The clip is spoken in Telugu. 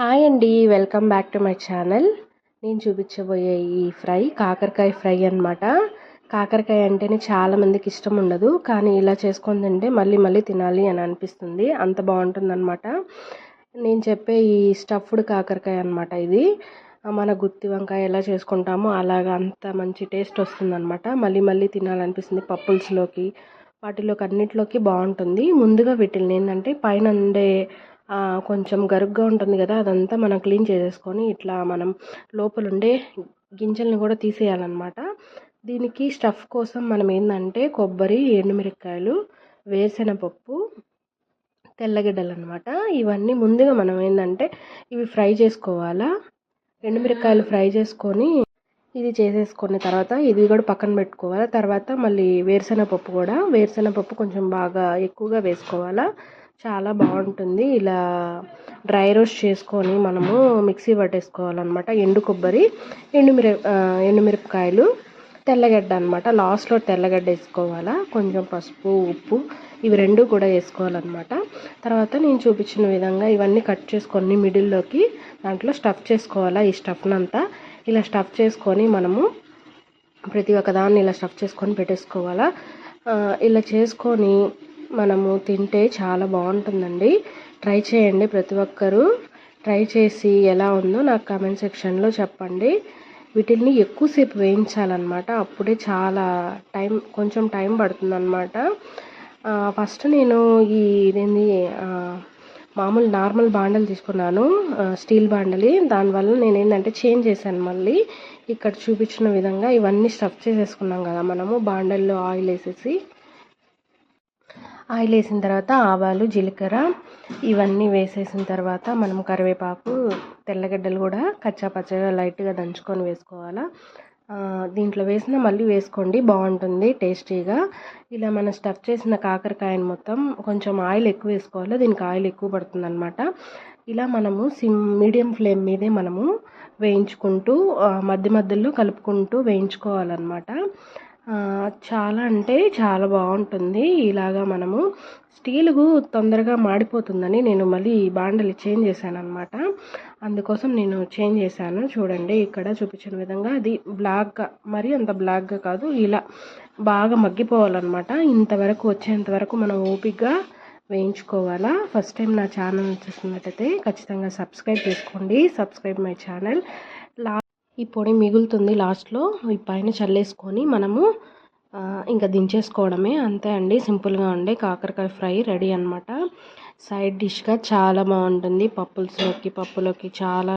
హాయ్ అండి welcome back to my channel. నేను చూపించబోయే ఈ ఫ్రై కాకరకాయ ఫ్రై అనమాట కాకరకాయ అంటేనే చాలామందికి ఇష్టం ఉండదు కానీ ఇలా చేసుకొని తింటే మళ్ళీ మళ్ళీ తినాలి అని అనిపిస్తుంది. అంత బాగుంటుంది అనమాట నేను చెప్పే ఈ స్టఫ్డ్ కాకరకాయ అనమాట ఇది. మన గుత్తి వంకాయ ఎలా చేసుకుంటామో అలాగా అంత మంచి టేస్ట్ వస్తుందన్నమాట. మళ్ళీ మళ్ళీ తినాలనిపిస్తుంది పప్పుల్స్లోకి వాటిలోకి అన్నిటిలోకి బాగుంటుంది. ముందుగా వీటిని ఏంటంటే పైన ఉండే కొంచెం గరుగ్గా ఉంటుంది కదా అదంతా మనం క్లీన్ చేసేసుకొని ఇట్లా మనం లోపల ఉండే గింజల్ని కూడా తీసేయాలన్నమాట. దీనికి స్టఫ్ కోసం మనం ఏంటంటే కొబ్బరి ఎండుమిరపకాయలు వేరుశెనపప్పు తెల్లగడ్డలు అనమాట ఇవన్నీ ముందుగా మనం ఏంటంటే ఇవి ఫ్రై చేసుకోవాలా? ఎండుమిరపకాయలు ఫ్రై చేసుకొని ఇది చేసేసుకున్న తర్వాత ఇది కూడా పక్కన పెట్టుకోవాలి? తర్వాత మళ్ళీ వేరుశెనగపప్పు కూడా వేరుశెనగపప్పు కొంచెం బాగా ఎక్కువగా వేసుకోవాలా? చాలా బాగుంటుంది. ఇలా డ్రై రోస్ట్ చేసుకొని మనము మిక్సీ పట్టేసుకోవాలన్నమాట. ఎండు కొబ్బరి ఎండుమిర ఎండుమిరపకాయలు తెల్లగడ్డ అనమాట లాస్ట్లో తెల్లగడ్డ వేసుకోవాలా కొంచెం పసుపు ఉప్పు ఇవి రెండు కూడా వేసుకోవాలన్నమాట. తర్వాత నేను చూపించిన విధంగా ఇవన్నీ కట్ చేసుకొని మిడిల్లోకి దాంట్లో స్టఫ్ చేసుకోవాలా ఈ స్టఫ్నంతా. ఇలా స్టఫ్ చేసుకొని మనము ప్రతి ఒక్కదాన్ని ఇలా స్టఫ్ చేసుకొని పెట్టేసుకోవాలా. ఇలా చేసుకొని మనము తింటే చాలా బాగుంటుందండి. ట్రై చేయండి ప్రతి ఒక్కరూ. ట్రై చేసి ఎలా ఉందో నాకు కామెంట్ సెక్షన్లో చెప్పండి. వీటిని ఎక్కువసేపు వేయించాలన్నమాట. అప్పుడే చాలా టైం కొంచెం టైం పడుతుందన్నమాట. ఫస్ట్ నేను ఈ ఇదేంది మామూలు నార్మల్ బాండలు తీసుకున్నాను స్టీల్ బాండలి. దానివల్ల నేను ఏంటంటే చేంజ్ చేశాను మళ్ళీ. ఇక్కడ చూపించిన విధంగా ఇవన్నీ స్టఫ్ చేసేసుకున్నాం కదా మనము బాండల్లో ఆయిల్ వేసేసి. ఆయిల్ వేసిన తర్వాత ఆవాలు జీలకర్ర ఇవన్నీ వేసేసిన తర్వాత మనం కరివేపాకు తెల్లగడ్డలు కూడా కచ్చా పచ్చగా లైట్గా దంచుకొని వేసుకోవాలా. దీంట్లో వేసిన మళ్ళీ వేసుకోండి బాగుంటుంది టేస్టీగా. ఇలా మనం స్టఫ్ చేసిన కాకరకాయని మొత్తం కొంచెం ఆయిల్ ఎక్కువ వేసుకోవాలి దీనికి ఆయిల్ ఎక్కువ పడుతుంది అనమాట ఇలా మనము సిమ్ మీడియం ఫ్లేమ్ మీదే మనము వేయించుకుంటూ మధ్య మధ్యలో కలుపుకుంటూ వేయించుకోవాలన్నమాట. చాలా అంటే చాలా బాగుంటుంది. ఇలాగా మనము స్టీలు తొందరగా మాడిపోతుందని నేను మళ్ళీ ఈ బాండలు చేంజ్ చేశాను అనమాట అందుకోసం నేను చేంజ్ చేశాను. చూడండి ఇక్కడ చూపించిన విధంగా అది బ్లాక్గా మరి అంత బ్లాక్గా కాదు ఇలా బాగా మగ్గిపోవాలన్నమాట. ఇంతవరకు వచ్చేంతవరకు మనం ఓపిక్గా వేయించుకోవాలా? ఫస్ట్ టైం నా ఛానల్ చూస్తున్నట్టయితే ఖచ్చితంగా సబ్స్క్రైబ్ చేసుకోండి. Subscribe my channel. ఈ పొడి మిగులుతుంది లాస్ట్లో. ఈ పైన చల్లేసుకొని మనము ఇంకా దించేసుకోవడమే. అంతే అండి. సింపుల్గా ఉండే కాకరకాయ ఫ్రై రెడీ అనమాట సైడ్ డిష్గా చాలా బాగుంటుంది. పప్పులలోకి పప్పులోకి చాలా